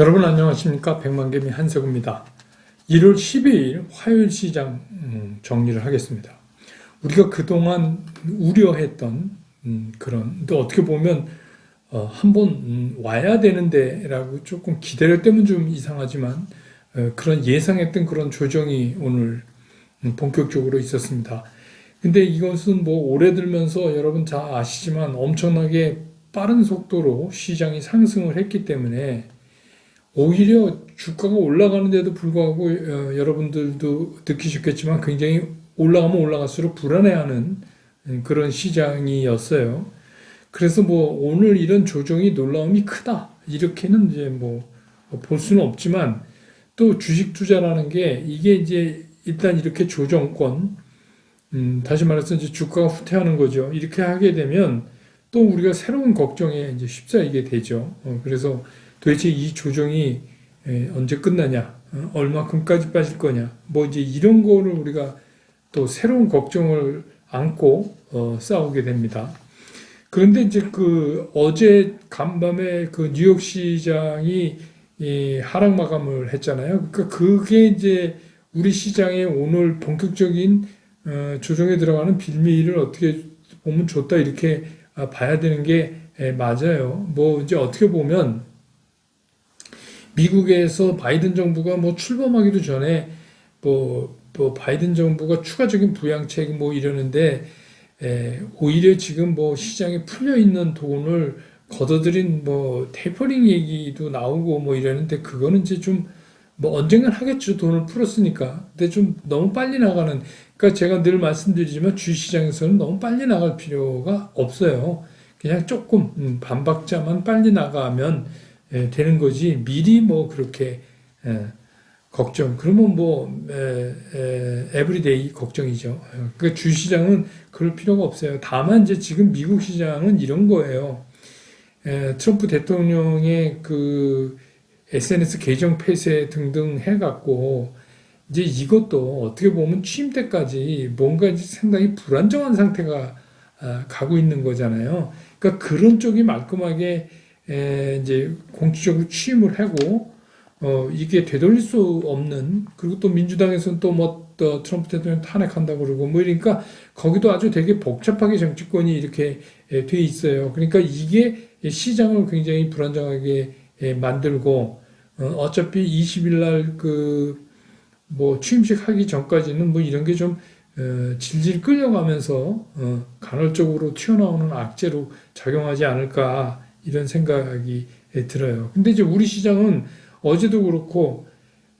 여러분 안녕하십니까 백만개미 한석입니다. 1월 12일 화요일 시장 음, 정리를 하겠습니다. 우리가 그동안 우려했던 음, 그런 또 어떻게 보면 어, 한번 음, 와야 되는데 라고 조금 기다렸다면 좀 이상하지만 어, 그런 예상했던 그런 조정이 오늘 음, 본격적으로 있었습니다. 근데 이것은 뭐 올해 들면서 여러분 다 아시지만 엄청나게 빠른 속도로 시장이 상승을 했기 때문에 오히려 주가가 올라가는데도 불구하고 어, 여러분들도 느끼셨겠지만 굉장히 올라가면 올라갈수록 불안해하는 음, 그런 시장이었어요. 그래서 뭐 오늘 이런 조정이 놀라움이 크다 이렇게는 이제 뭐 볼 수는 없지만 또 주식 투자라는 게 이게 이제 일단 이렇게 조정권 음, 다시 말해서 이제 주가가 후퇴하는 거죠. 이렇게 하게 되면 또 우리가 새로운 걱정에 이제 휩싸이게 되죠. 어, 그래서 도대체 이 조정이 에, 언제 끝나냐, 어, 얼마큼까지 빠질 거냐, 뭐 이제 이런 거를 우리가 또 새로운 걱정을 안고 어, 싸우게 됩니다. 그런데 이제 그 어제 간밤에 그 뉴욕 시장이 이 하락 마감을 했잖아요. 그러니까 그게 이제 우리 시장에 오늘 본격적인 어, 조정에 들어가는 빌미를 어떻게 보면 좋다 이렇게 아, 봐야 되는 게 에, 맞아요. 뭐 이제 어떻게 보면 미국에서 바이든 정부가 뭐 출범하기도 전에 뭐, 뭐 바이든 정부가 추가적인 부양책 뭐 이러는데 에, 오히려 지금 뭐 시장에 풀려 있는 돈을 걷어들인 뭐 테이퍼링 얘기도 나오고 뭐 이러는데 그거는 이제 좀 뭐 언젠간 하겠죠. 돈을 풀었으니까. 근데 좀 너무 빨리 나가는 그러니까 제가 늘 말씀드리지만 주시장에서는 너무 빨리 나갈 필요가 없어요. 그냥 조금 음, 반박자만 빨리 나가면 에, 되는 거지 미리 뭐 그렇게 에, 걱정 그러면 뭐 에브리데이 걱정이죠. 그 주시장은 그럴 필요가 없어요. 다만 이제 지금 미국 시장은 이런 거예요. 에, 트럼프 대통령의 그 SNS 계정 폐쇄 등등 해갖고 이제 이것도 어떻게 보면 취임 때까지 뭔가 이제 상당히 불안정한 상태가 아, 가고 있는 거잖아요. 그러니까 그런 쪽이 말끔하게 에, 이제 공식적으로 취임을 하고 어 이게 되돌릴 수 없는 그리고 또 민주당에서는 또뭐 또 트럼프 대통령 탄핵한다고 그러고 뭐 이러니까 거기도 아주 되게 복잡하게 정치권이 이렇게 에, 돼 있어요. 그러니까 이게 시장을 굉장히 불안정하게 에, 만들고 어, 어차피 20일 날 그 뭐 취임식 하기 전까지는 뭐 이런 게좀 어, 질질 끌려가면서 어, 간헐적으로 튀어나오는 악재로 작용하지 않을까 이런 생각이 들어요. 근데 이제 우리 시장은 어제도 그렇고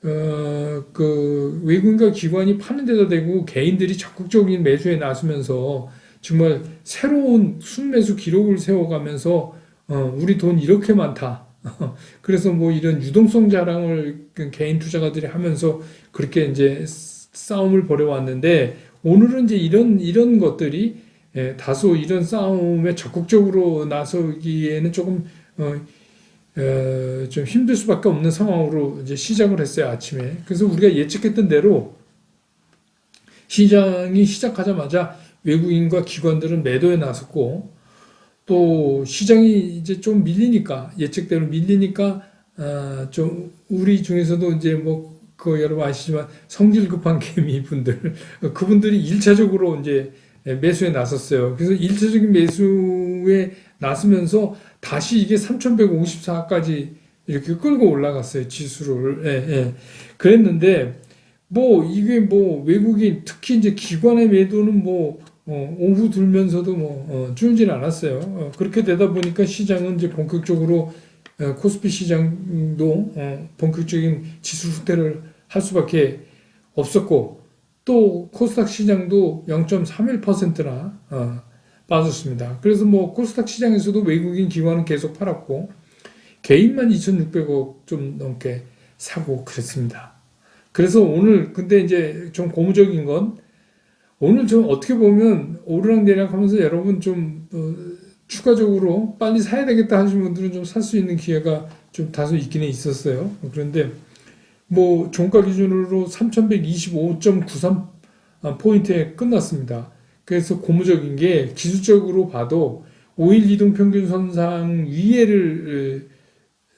어, 그 외국인과 기관이 파는 데다 대고 개인들이 적극적인 매수에 나서면서 정말 새로운 순매수 기록을 세워가면서 어, 우리 돈 이렇게 많다. 그래서 뭐 이런 유동성 자랑을 그 개인 투자가들이 하면서 그렇게 이제 싸움을 벌여왔는데 오늘은 이제 이런 이런 것들이 예, 다소 이런 싸움에 적극적으로 나서기에는 조금 어, 어, 좀 힘들 수밖에 없는 상황으로 이제 시작을 했어요 아침에. 그래서 우리가 예측했던 대로 시장이 시작하자마자 외국인과 기관들은 매도에 나섰고 또 시장이 이제 좀 밀리니까 예측대로 밀리니까 어, 좀 우리 중에서도 이제 뭐그 여러분 아시지만 성질 급한 개미 분들 그분들이 일차적으로 이제 매수에 나섰어요. 그래서 일차적인 매수에 나서면서 다시 이게 3,154까지 이렇게 끌고 올라갔어요. 지수를. 예, 예. 그랬는데 뭐 이게 뭐 외국인 특히 이제 기관의 매도는 뭐 어, 오후 들면서도 뭐 어, 줄질 않았어요. 어, 그렇게 되다 보니까 시장은 이제 본격적으로 어, 코스피 시장도 어, 본격적인 지수 후퇴를 할 수밖에 없었고 또 코스닥 시장도 0.31%나 어, 빠졌습니다. 그래서 뭐 코스닥 시장에서도 외국인 기관은 계속 팔았고 개인만 2,600억 좀 넘게 사고 그랬습니다. 그래서 오늘 근데 이제 좀 고무적인 건 오늘 좀 어떻게 보면 오르락내리락 하면서 여러분 좀 어, 추가적으로 빨리 사야 되겠다 하시는 분들은 좀 살 수 있는 기회가 좀 다소 있기는 있었어요. 그런데 뭐 종가 기준으로 3,125.93 포인트에 끝났습니다. 그래서 고무적인 게 기술적으로 봐도 5일 이동 평균 선상 위에를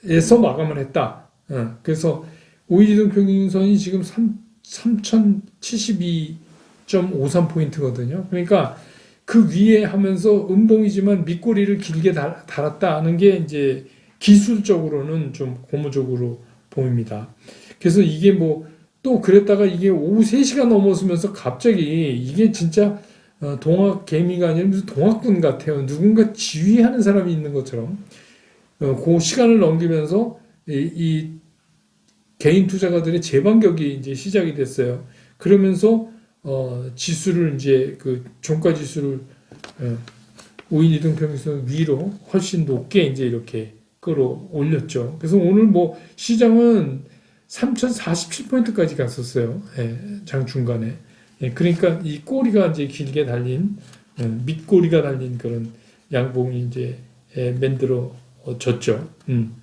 에서 마감을 했다. 어, 그래서 5일 이동 평균선이 지금 3 3072.53 포인트거든요. 그러니까 그 위에 하면서 음봉이지만 밑꼬리를 길게 달, 달았다는 게 이제 기술적으로는 좀 고무적으로 보입니다. 그래서 이게 뭐 또 그랬다가 이게 오후 3시가 넘어서면서 갑자기 이게 진짜 어, 동학 개미가 아니라 무슨 동학군 같아요. 누군가 지휘하는 사람이 있는 것처럼 어, 그 시간을 넘기면서 이, 이 개인 투자가들의 재반격이 이제 시작이 됐어요. 그러면서 어, 지수를 이제 그 종가 지수를 어, 5인 이동 평균선 위로 훨씬 높게 이제 이렇게 끌어올렸죠. 그래서 오늘 뭐 시장은 3,047포인트까지 갔었어요. 예, 장 중간에. 예, 그러니까 이 꼬리가 이제 길게 달린 예, 밑꼬리가 달린 그런 양봉이 이제 예, 만들어졌죠. 음.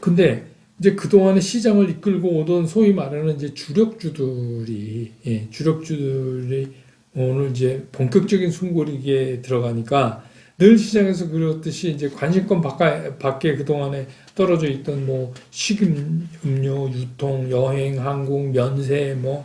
근데 이제 그동안에 시장을 이끌고 오던 소위 말하는 이제 주력주들이 예, 주력주들이 오늘 이제 본격적인 숨고르기에 들어가니까 늘 시장에서 그렇듯이 이제 관심권 밖에, 밖에 그동안에 떨어져 있던 뭐 식음, 음료, 유통, 여행, 항공, 면세, 뭐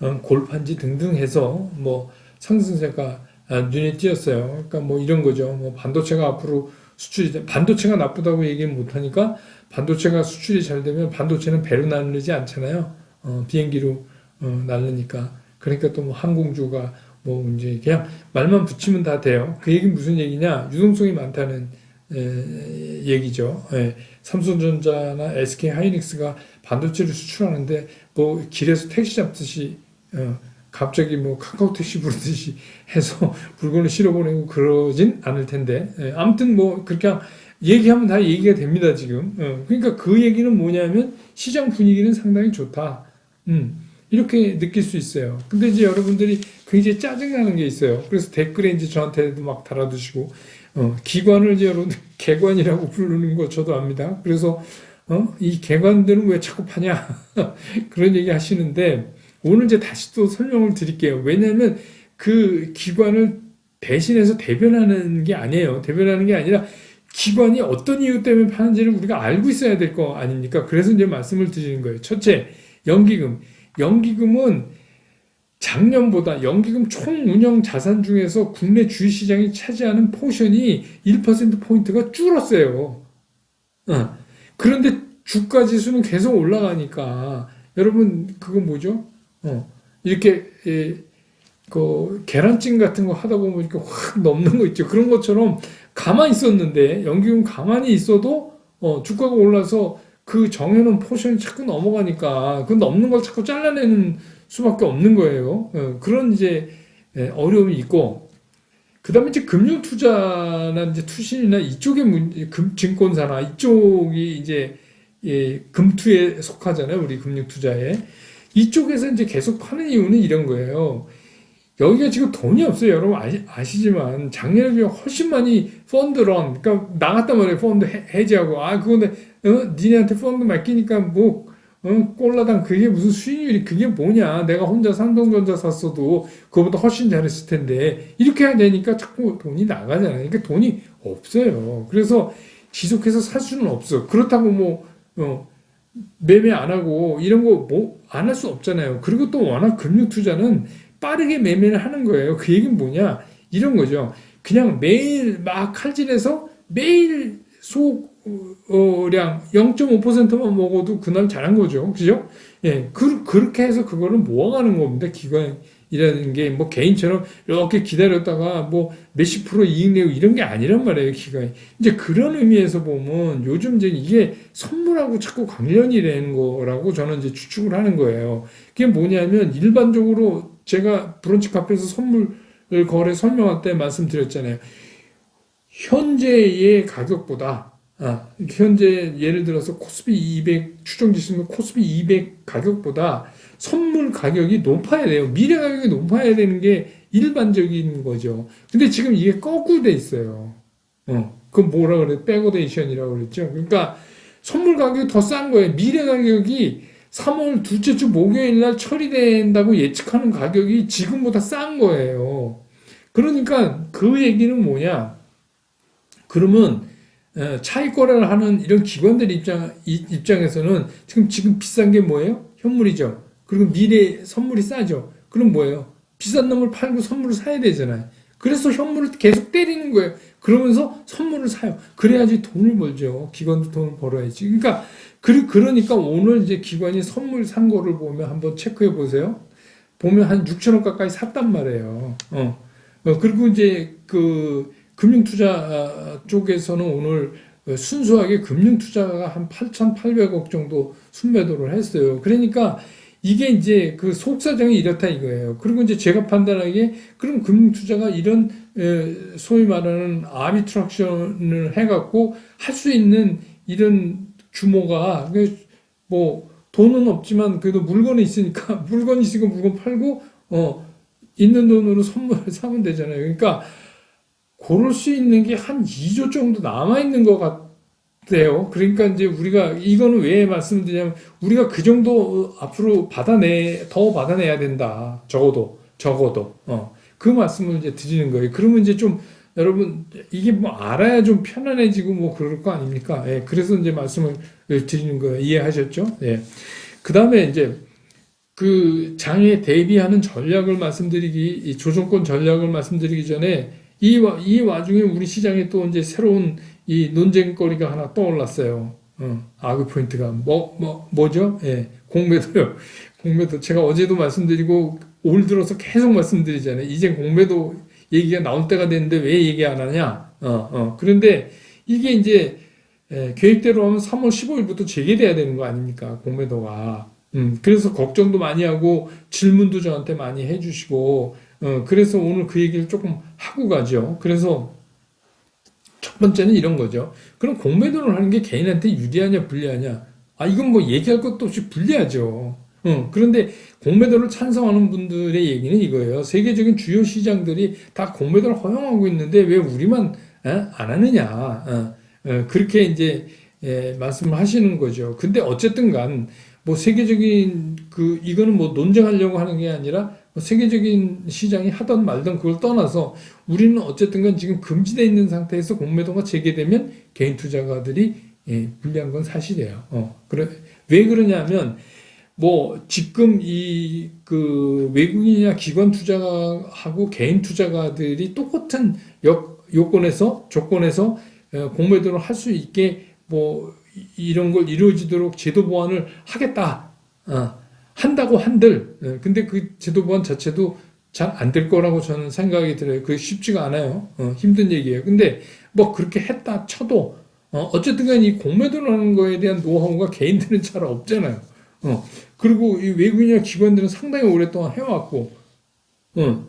어, 골판지 등등 해서 뭐 상승세가 아, 눈에 띄었어요. 그러니까 뭐 이런 거죠. 뭐 반도체가 앞으로 수출이 돼- 반도체가 나쁘다고 얘기는 못하니까 반도체가 수출이 잘 되면 반도체는 배로 나르지 않잖아요. 어, 비행기로 어, 날르니까. 그러니까 또 뭐 항공주가 뭐 이제 그냥 말만 붙이면 다 돼요. 그 얘기 무슨 얘기냐? 유동성이 많다는 에, 얘기죠. 예. 삼성전자나 SK 하이닉스가 반도체를 수출하는데 뭐 길에서 택시 잡듯이 어, 갑자기 뭐 카카오 택시 부르듯이 해서 물건을 실어 보내고 그러진 않을 텐데 예, 아무튼 뭐 그렇게 하- 얘기하면 다 얘기가 됩니다 지금. 어, 그러니까 그 얘기는 뭐냐면 시장 분위기는 상당히 좋다. 음, 이렇게 느낄 수 있어요. 근데 이제 여러분들이 굉장히 짜증나는 게 있어요. 그래서 댓글에 이제 저한테도 막 달아두시고 어, 기관을 이제 여러분 개관이라고 부르는 거 저도 압니다. 그래서 어, 이 개관들은 왜 자꾸 파냐 그런 얘기 하시는데 오늘 이제 다시 또 설명을 드릴게요. 왜냐하면 그 기관을 대신해서 대변하는 게 아니에요. 대변하는 게 아니라 기관이 어떤 이유 때문에 파는지를 우리가 알고 있어야 될 거 아닙니까? 그래서 이제 말씀을 드리는 거예요. 첫째, 연기금. 연기금은 작년보다 연기금 총 운영 자산 중에서 국내 주식시장이 차지하는 포션이 1%포인트가 줄었어요. 어. 그런데 주가 지수는 계속 올라가니까 여러분 그거 뭐죠? 어. 이렇게 예, 그 계란찜 같은 거 하다 보면 이렇게 확 넘는 거 있죠. 그런 것처럼 가만히 있었는데 연기금 가만히 있어도 어, 주가가 올라서 그 정해놓은 포션이 자꾸 넘어가니까 그 넘는 걸 자꾸 잘라내는 수밖에 없는 거예요. 어, 그런 이제 예, 어려움이 있고 그다음에 이제 금융 투자나 이제 투신이나 이쪽의 금 증권사나 이쪽이 이제 예, 금투에 속하잖아요. 우리 금융 투자에 이쪽에서 이제 계속 파는 이유는 이런 거예요. 여기가 지금 돈이 없어요. 여러분 아시, 아시지만 작년에 비해 훨씬 많이 펀드런 그러니까 나갔단 말이에요. 펀드 해- 해지하고 아내 어? 니네한테 펀드 맡기니까 뭐 어? 꼴라당 그게 무슨 수익률이 그게 뭐냐? 내가 혼자 삼성전자 샀어도 그거보다 훨씬 잘했을 텐데. 이렇게 해야 되니까 자꾸 돈이 나가잖아요. 그러니까 돈이 없어요. 그래서 지속해서 살 수는 없어. 그렇다고 뭐 어, 매매 안 하고 이런 거 뭐 안 할 수 없잖아요. 그리고 또 워낙 금융 투자는 빠르게 매매를 하는 거예요. 그 얘기는 뭐냐? 이런 거죠. 그냥 매일 막 칼질해서 매일 소 량 0.5%만 먹어도 그날 잘한 거죠. 그죠? 예, 그, 그렇게 해서 그거를 모아가는 겁니다. 기관이라는 게 뭐 개인처럼 이렇게 기다렸다가 뭐 몇십 프로 이익 내고 이런 게 아니란 말이에요. 기관이. 이제 그런 의미에서 보면 요즘 이제 이게 선물하고 자꾸 관련이 되는 거라고 저는 이제 추측을 하는 거예요. 그게 뭐냐면 일반적으로 제가 브런치 카페에서 선물 거래 설명할 때 말씀드렸잖아요. 현재의 가격보다 아, 현재 예를 들어서 코스피 200 추정 지수는 코스피 200 가격보다 선물 가격이 높아야 돼요. 미래 가격이 높아야 되는 게 일반적인 거죠. 근데 지금 이게 거꾸로 돼 있어요. 어, 그 뭐라 그래? 백오데이션이라고 그랬죠. 그러니까 선물 가격이 더 싼 거예요. 미래 가격이 3월 둘째 주 목요일 날 처리된다고 예측하는 가격이 지금보다 싼 거예요. 그러니까 그 얘기는 뭐냐? 그러면 어, 차익 거래를 하는 이런 기관들 입장 이- 입장에서는 지금 지금 비싼 게 뭐예요? 현물이죠. 그리고 미래 선물이 싸죠. 그럼 뭐예요? 비싼 놈을 팔고 선물을 사야 되잖아요. 그래서 현물을 계속 때리는 거예요. 그러면서 선물을 사요. 그래야지 돈을 벌죠. 기관도 돈을 벌어야지. 그러니까 그, 그러니까 오늘 이제 기관이 선물 산 거를 보면 한번 체크해 보세요. 보면 한 6천 원 가까이 샀단 말이에요. 어. 어, 그리고 이제 그 금융투자 쪽에서는 오늘 순수하게 금융투자가 한 8,800억 정도 순매도를 했어요. 그러니까 이게 이제 그 속사정이 이렇다 이거예요. 그리고 이제 제가 판단하기에 그럼 금융투자가 이런 에, 소위 말하는 아비트락션을 해갖고 할 수 있는 이런 규모가 그뭐 돈은 없지만 그래도 물건이 있으니까 물건이 있으니까 물건 팔고 어 있는 돈으로 선물을 사면 되잖아요. 그러니까 고를 수 있는 게 한 2조 정도 남아 있는 것 같아요. 그러니까 이제 우리가 이거는 왜 말씀드리냐면 우리가 그 정도 앞으로 받아내 더 받아내야 된다. 적어도 적어도 어. 그 말씀을 이제 드리는 거예요. 그러면 이제 좀 여러분 이게 뭐 알아야 좀 편안해지고 뭐 그럴 거 아닙니까? 예, 그래서 이제 말씀을 드리는 거예요. 이해하셨죠? 예. 그 다음에 이제 그 장에 대비하는 전략을 말씀드리기, 이 조정권 전략을 말씀드리기 전에 이, 와, 이 와중에 우리 시장에 또 이제 새로운 이 논쟁거리가 하나 떠올랐어요. 어, 아그 포인트가 뭐, 뭐, 뭐죠? 예, 공매도요. 공매도. 제가 어제도 말씀드리고 올 들어서 계속 말씀드리잖아요. 이제 공매도 얘기가 나올 때가 됐는데 왜 얘기 안 하냐? 어, 어. 그런데 이게 이제 예, 계획대로 하면 3월 15일부터 재개돼야 되는 거 아닙니까? 공매도가. 음, 그래서 걱정도 많이 하고 질문도 저한테 많이 해주시고, 어, 그래서 오늘 그 얘기를 조금 하고 가죠. 그래서 첫 번째는 이런 거죠. 그럼 공매도를 하는 게 개인한테 유리하냐, 불리하냐? 아, 이건 뭐 얘기할 것도 없이 불리하죠. 어, 그런데 공매도를 찬성하는 분들의 얘기는 이거예요. 세계적인 주요 시장들이 다 공매도를 허용하고 있는데 왜 우리만 에? 안 하느냐. 어, 어, 그렇게 이제 예, 말씀을 하시는 거죠. 근데 어쨌든 간, 뭐 세계적인 그, 이거는 뭐 논쟁하려고 하는 게 아니라 뭐 세계적인 시장이 하던 말던 그걸 떠나서 우리는 어쨌든 간 지금 금지되어 있는 상태에서 공매도가 재개되면 개인 투자가들이 예, 불리한 건 사실이에요. 어, 그래, 왜 그러냐면 뭐 지금 이 그 외국인이나 기관 투자하고 개인 투자가들이 똑같은 여, 요건에서 조건에서 어, 공매도를 할 수 있게 뭐 이- 이런 걸 이루어지도록 제도 보완을 하겠다. 어, 한다고 한들 어, 근데 그 제도 보완 자체도 잘 안 될 거라고 저는 생각이 들어요. 그게 쉽지가 않아요. 어, 힘든 얘기예요. 근데 뭐 그렇게 했다 쳐도 어, 어쨌든 간에 이 공매도를 하는 거에 대한 노하우가 개인들은 잘 없잖아요. 어, 그리고 이 외국인이나 기관들은 상당히 오랫동안 해왔고, 어,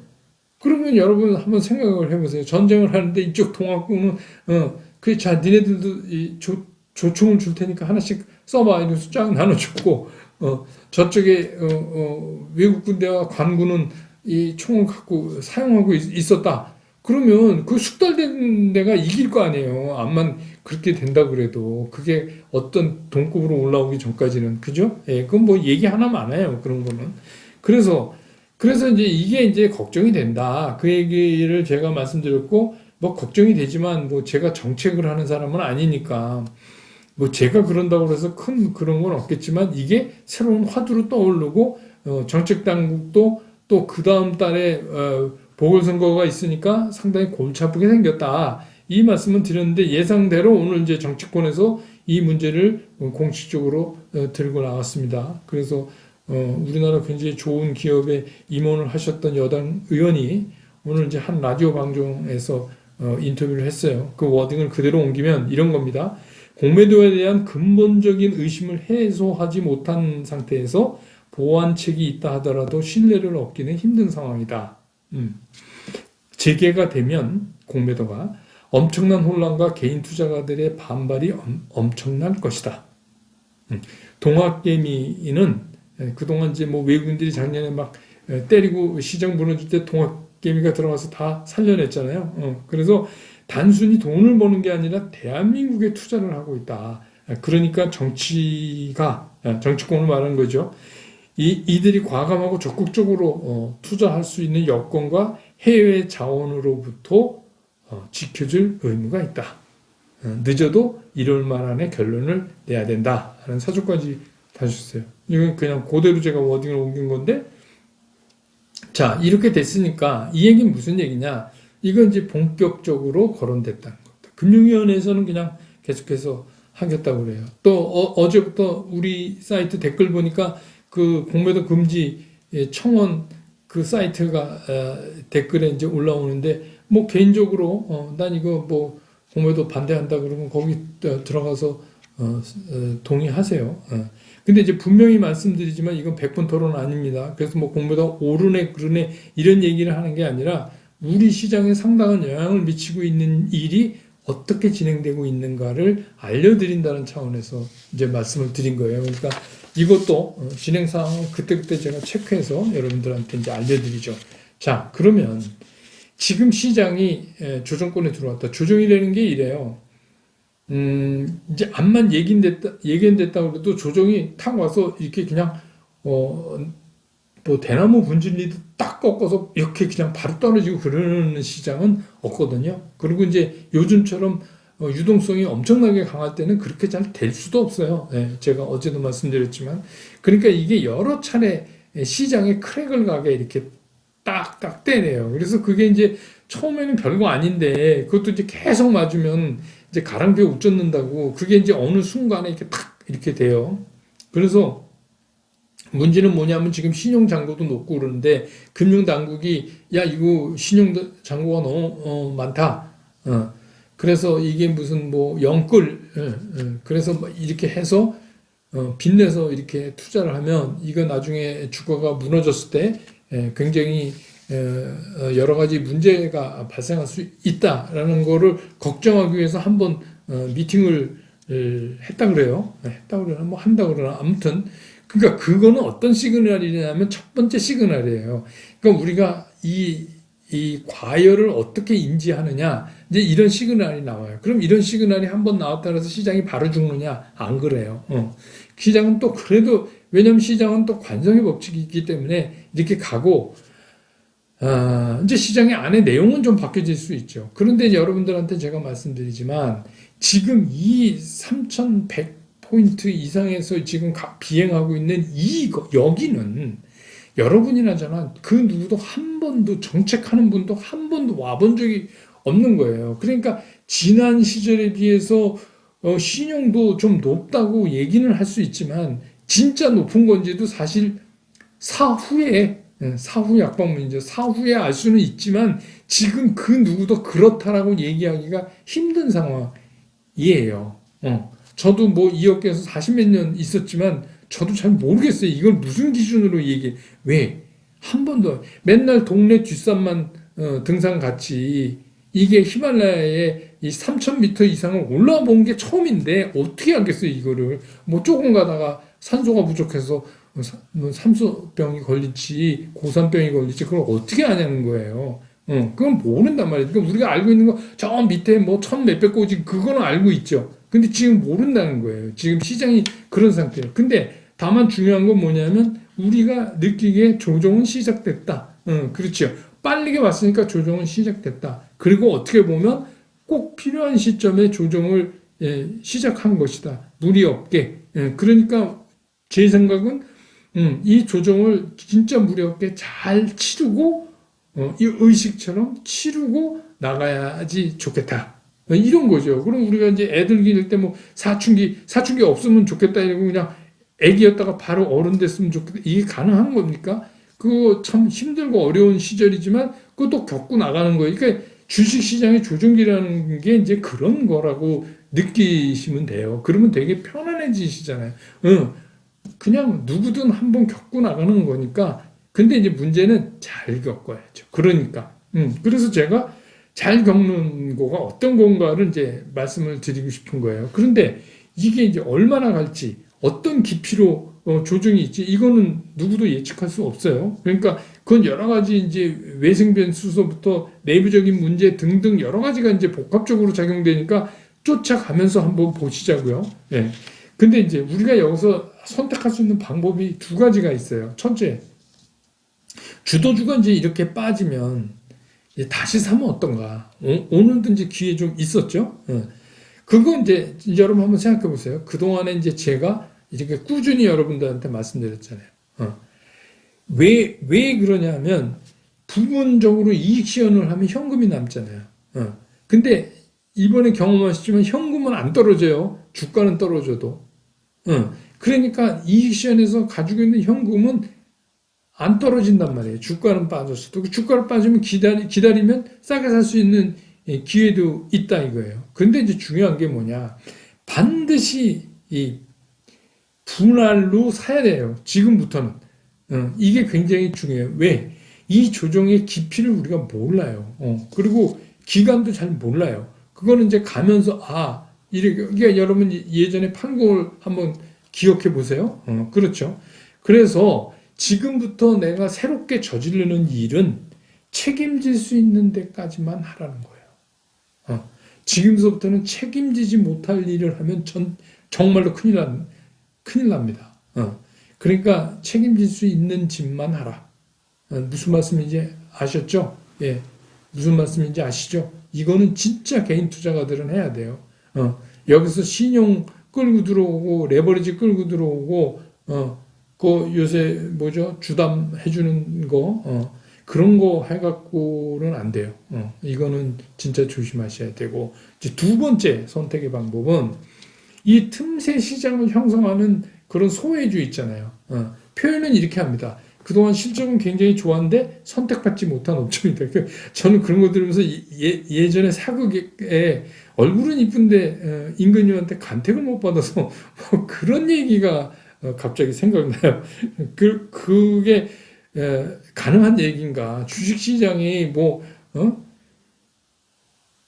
그러면 여러분 한번 생각을 해보세요. 전쟁을 하는데 이쪽 동학국은, 어, 그, 자, 니네들도 이 조, 조총을 줄 테니까 하나씩 써봐. 이러면서 쫙 나눠줬고, 어, 저쪽에, 어, 어, 외국 군대와 관군은 이 총을 갖고 사용하고 있, 있었다. 그러면 그 숙달된 데가 이길 거 아니에요. 암만 그렇게 된다 그래도 그게 어떤 동급으로 올라오기 전까지는 그죠? 예, 그건 뭐 얘기 하나 많아요. 그런 거는. 그래서 그래서 이제 이게 이제 걱정이 된다. 그 얘기를 제가 말씀드렸고 뭐 걱정이 되지만 뭐 제가 정책을 하는 사람은 아니니까 뭐 제가 그런다고 해서 큰 그런 건 없겠지만 이게 새로운 화두로 떠오르고 어, 정책 당국도 또 그 다음 달에 어, 보궐선거가 있으니까 상당히 골치 아프게 생겼다. 이 말씀은 드렸는데 예상대로 오늘 이제 정치권에서 이 문제를 어, 공식적으로 어, 들고 나왔습니다. 그래서 어, 우리나라 굉장히 좋은 기업에 임원을 하셨던 여당 의원이 오늘 이제 한 라디오 방송에서 어, 인터뷰를 했어요. 그 워딩을 그대로 옮기면 이런 겁니다. 공매도에 대한 근본적인 의심을 해소하지 못한 상태에서 보완책이 있다 하더라도 신뢰를 얻기는 힘든 상황이다. 음. 재개가 되면 공매도가 엄청난 혼란과 개인 투자가들의 반발이 엄, 엄청날 것이다. 음. 동학개미는 에, 그동안 이제 뭐 외국인들이 작년에 막 에, 때리고 시장 무너질 때 동학개미가 들어가서 다 살려냈잖아요. 어, 그래서 단순히 돈을 버는 게 아니라 대한민국에 투자를 하고 있다. 에, 그러니까 정치가 에, 정치권을 말하는 거죠. 이, 이들이 과감하고 적극적으로 어, 투자할 수 있는 여건과 해외 자원으로부터 어, 지켜줄 의무가 있다. 어, 늦어도 1월 말 안에 결론을 내야 된다 하는 사조까지 다셨어요. 이건 그냥 그대로 제가 워딩을 옮긴 건데 자 이렇게 됐으니까 이 얘기는 무슨 얘기냐? 이건 이제 본격적으로 거론됐다는 겁니다. 금융위원회에서는 그냥 계속해서 하겠다고 그래요. 또 어, 제부터 우리 사이트 댓글 보니까 그 공매도 금지 예, 청원 그 사이트가 어, 댓글에 이제 올라오는데 뭐 개인적으로 어, 난 이거 뭐 공매도 반대한다 그러면 거기 어, 들어가서 어, 어, 동의하세요. 어. 근데 이제 분명히 말씀드리지만 이건 100분 토론 아닙니다. 그래서 뭐 공매도 오르네 그러네 이런 얘기를 하는 게 아니라 우리 시장에 상당한 영향을 미치고 있는 일이 어떻게 진행되고 있는가를 알려드린다는 차원에서 이제 말씀을 드린 거예요. 그러니까 이것도 어, 진행 상황을 그때그때 제가 체크해서 여러분들한테 이제 알려드리죠. 자, 그러면 지금 시장이 에, 조정권에 들어왔다. 조정이라는 게 이래요. 음, 이제 암만 얘기됐다, 얘기됐다 그래도 조정이 탁 와서 이렇게 그냥, 어, 뭐 대나무 분질리듯 딱 꺾어서 이렇게 그냥 바로 떨어지고 그러는 시장은 없거든요. 그리고 이제 요즘처럼 어, 유동성이 엄청나게 강할 때는 그렇게 잘 될 수도 없어요. 예, 제가 어제도 말씀드렸지만. 그러니까 이게 여러 차례 시장에 크랙을 가게 이렇게 딱딱 떼네요. 그래서 그게 이제 처음에는 별거 아닌데 그것도 이제 계속 맞으면 이제 가랑비에 웃젖는다고 그게 이제 어느 순간에 이렇게 탁 이렇게 돼요. 그래서 문제는 뭐냐면 지금 신용 잔고도 높고 그러는데 금융 당국이 야 이거 신용 잔고가 너무 어, 많다. 어. 그래서 이게 무슨 뭐 영끌 예, 예. 그래서 뭐 이렇게 해서 어, 빚내서 이렇게 투자를 하면 이거 나중에 주가가 무너졌을 때 예, 굉장히 어, 어, 여러 가지 문제가 발생할 수 있다라는 거를 걱정하기 위해서 한번 어, 미팅을 을 했다 그래요. 네, 했다 그러나 뭐 한다 그러나 아무튼 그러니까 그거는 어떤 시그널이냐면 첫 번째 시그널이에요. 그러니까 우리가 이, 이 과열을 어떻게 인지하느냐 이제 이런 시그널이 나와요. 그럼 이런 시그널이 한 번 나왔다 해서 시장이 바로 죽느냐 안 그래요. 어. 시장은 또 그래도 왜냐면 시장은 또 관성의 법칙이 있기 때문에 이렇게 가고 아, 이제 시장의 안에 내용은 좀 바뀌어질 수 있죠. 그런데 여러분들한테 제가 말씀드리지만 지금 이 3,100 포인트 이상에서 지금 가- 비행하고 있는 이 거- 여기는 여러분이나 저나 그 누구도 한 번도 정책하는 분도 한 번도 와본 적이 없는 거예요. 그러니까 지난 시절에 비해서 어, 신용도 좀 높다고 얘기는 할 수 있지만 진짜 높은 건지도 사실 사후에 예, 사후 약방문이죠. 사후에 알 수는 있지만 지금 그 누구도 그렇다라고 얘기하기가 힘든 상황이에요. 어. 저도 뭐 이 업계에서 40몇 년 있었지만 저도 잘 모르겠어요. 이걸 무슨 기준으로 얘기해. 왜? 한 번도 맨날 동네 뒷산만 어, 등산 같이 이게 히말라야에 이 3,000m 이상을 올라와 본게 처음인데 어떻게 알겠어요 이거를 뭐 조금 가다가 산소가 부족해서 뭐 사- 뭐 삼소병이 걸릴지 고산병이 걸릴지 그걸 어떻게 아냐는 거예요. 어, 그건 모른단 말이에요. 그러니까 우리가 알고 있는 거 저 밑에 뭐 천 몇백 고지 그거는 알고 있죠. 근데 지금 모른다는 거예요. 지금 시장이 그런 상태예요. 근데 다만 중요한 건 뭐냐면 우리가 느끼기에 조정은 시작됐다. 어, 그렇죠. 빠르게 왔으니까 조정은 시작됐다. 그리고 어떻게 보면 꼭 필요한 시점에 조정을 예, 시작한 것이다. 무리 없게. 예, 그러니까 제 생각은 음, 이 조정을 진짜 무리 없게 잘 치르고 어, 이 의식처럼 치르고 나가야지 좋겠다. 어, 이런 거죠. 그럼 우리가 이제 애들 기를 때 뭐 사춘기 사춘기 없으면 좋겠다 이러고 그냥 애기였다가 바로 어른 됐으면 좋겠다. 이게 가능한 겁니까? 그거 참 힘들고 어려운 시절이지만 그것도 겪고 나가는 거예요. 그러니까 주식 시장의 조정기라는 게 이제 그런 거라고 느끼시면 돼요. 그러면 되게 편안해지시잖아요. 응. 그냥 누구든 한번 겪고 나가는 거니까. 근데 이제 문제는 잘 겪어야죠. 그러니까. 음, 그래서 제가 잘 겪는 거가 어떤 건가를 이제 말씀을 드리고 싶은 거예요. 그런데 이게 이제 얼마나 갈지, 어떤 깊이로 어, 조정이 있지, 이거는 누구도 예측할 수 없어요. 그러니까 그건 여러 가지 이제 외생 변 수소부터 내부적인 문제 등등 여러 가지가 이제 복합적으로 작용되니까 쫓아가면서 한번 보시자고요. 예. 근데 이제 우리가 여기서 선택할 수 있는 방법이 두 가지가 있어요. 첫째, 주도주가 이제 이렇게 빠지면 다시 사면 어떤가? 오, 오늘도 이제 기회 좀 있었죠. 예. 그거 이제 여러분 한번 생각해 보세요. 그동안에 이제 제가 이렇게 꾸준히 여러분들한테 말씀드렸잖아요. 어. 왜, 왜 그러냐면 부분적으로 이익 시현을 하면 현금이 남잖아요. 어. 근데 이번에 경험하셨지만 현금은 안 떨어져요. 주가는 떨어져도. 어. 그러니까 이익 시현에서 가지고 있는 현금은 안 떨어진단 말이에요. 주가는 빠졌어도. 그 주가를 빠지면 기다리, 기다리면 싸게 살 수 있는 예, 기회도 있다 이거예요. 근데 이제 중요한 게 뭐냐. 반드시 이 분할로 사야 돼요. 지금부터는. 어, 이게 굉장히 중요해요. 왜? 이 조정의 깊이를 우리가 몰라요. 어, 그리고 기간도 잘 몰라요. 그거는 이제 가면서, 아, 이렇게, 이게 여러분 예전에 판골 한번 기억해 보세요. 어, 그렇죠. 그래서 지금부터 내가 새롭게 저지르는 일은 책임질 수 있는 데까지만 하라는 거예요. 어, 지금서부터는 책임지지 못할 일을 하면 전, 정말로 큰일 난, 큰일 납니다. 어, 그러니까 책임질 수 있는 짓만 하라. 어, 무슨 말씀인지 아셨죠? 예. 무슨 말씀인지 아시죠? 이거는 진짜 개인 투자가들은 해야 돼요. 어, 여기서 신용 끌고 들어오고, 레버리지 끌고 들어오고, 어, 그 요새 뭐죠? 주담 해 주는 거, 어, 그런 거 해갖고는 안 돼요. 어, 이거는 진짜 조심하셔야 되고, 이제 두 번째 선택의 방법은 이 틈새 시장을 형성하는 그런 소외주 있잖아요. 어, 표현은 이렇게 합니다. 그동안 실적은 굉장히 좋았는데 선택받지 못한 업종이다. 그 저는 그런 거 들으면서 예, 예전에 사극에 얼굴은 이쁜데 어, 임금님한테 간택을 못 받아서 뭐 그런 얘기가 어, 갑자기 생각나요. 그, 그게 에, 가능한 얘기인가. 주식시장이 뭐 어?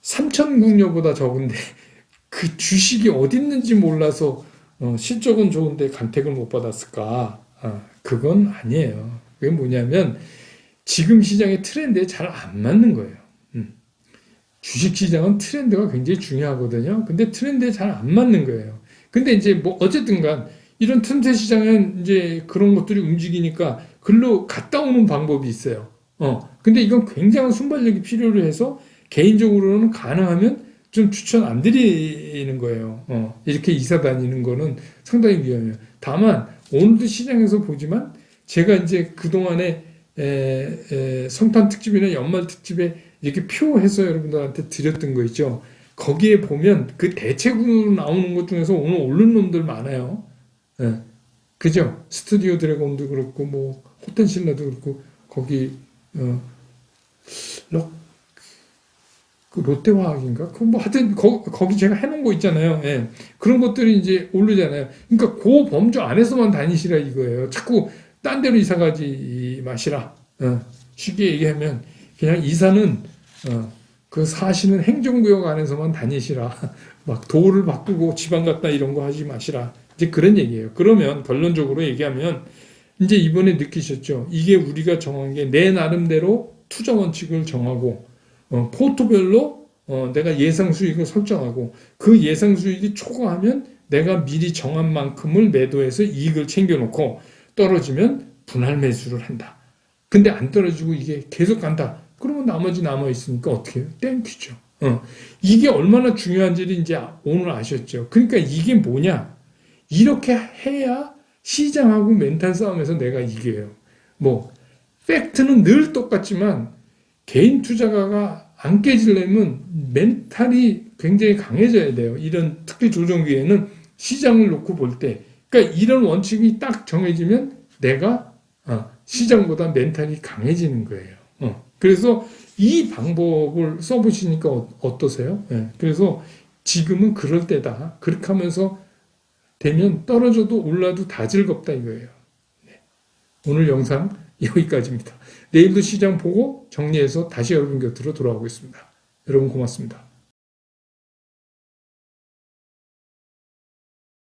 삼천국녀보다 적은데 그 주식이 어디 있는지 몰라서 어, 실적은 좋은데 간택을 못 받았을까? 아, 그건 아니에요. 그게 뭐냐면 지금 시장의 트렌드에 잘 안 맞는 거예요. 음. 주식 시장은 트렌드가 굉장히 중요하거든요. 근데 트렌드에 잘 안 맞는 거예요. 근데 이제 뭐 어쨌든간 이런 틈새 시장은 이제 그런 것들이 움직이니까 글로 갔다 오는 방법이 있어요. 어. 근데 이건 굉장한 순발력이 필요로 해서 개인적으로는 가능하면 좀 추천 안 드리는 거예요. 어, 이렇게 이사 다니는 거는 상당히 위험해요. 다만 오늘도 시장에서 보지만 제가 이제 그 동안에 성탄 특집이나 연말 특집에 이렇게 표해서 여러분들한테 드렸던 거 있죠. 거기에 보면 그 대책으로 나오는 것 중에서 오늘 오른 놈들 많아요. 예. 그죠? 스튜디오 드래곤도 그렇고 뭐 호텔 신라도 그렇고 거기 어, 럭 그 롯데화학인가? 그 뭐 하여튼 거, 거기 제가 해놓은 거 있잖아요. 예. 그런 것들이 이제 오르잖아요. 그러니까 그 범주 안에서만 다니시라 이거예요. 자꾸 딴 데로 이사 가지 마시라. 어. 쉽게 얘기하면 그냥 이사는 어, 그 사시는 행정구역 안에서만 다니시라. 막 도를 바꾸고 지방 갔다 이런 거 하지 마시라. 이제 그런 얘기예요. 그러면 결론적으로 얘기하면 이제 이번에 느끼셨죠. 이게 우리가 정한 게 내 나름대로 투자 원칙을 정하고 어, 포트별로 어, 내가 예상 수익을 설정하고 그 예상 수익이 초과하면 내가 미리 정한 만큼을 매도해서 이익을 챙겨놓고 떨어지면 분할 매수를 한다. 근데 안 떨어지고 이게 계속 간다. 그러면 나머지 남아 있으니까 어떻게 해요? 땡큐죠. 어. 이게 얼마나 중요한지를 이제 오늘 아셨죠. 그러니까 이게 뭐냐? 이렇게 해야 시장하고 멘탈 싸움에서 내가 이겨요. 뭐 팩트는 늘 똑같지만 개인 투자가가 안 깨지려면 멘탈이 굉장히 강해져야 돼요. 이런 특히 조정기에는 시장을 놓고 볼 때, 그러니까 이런 원칙이 딱 정해지면 내가 어, 시장보다 멘탈이 강해지는 거예요. 어, 그래서 이 방법을 써보시니까 어, 떠세요 네, 그래서 지금은 그럴 때다. 그렇게 하면서 되면 떨어져도 올라도 다 즐겁다 이거예요. 네. 오늘 영상 여기까지입니다. 내일도 시장 보고 정리해서 다시 여러분 곁으로 돌아오겠습니다. 여러분 고맙습니다.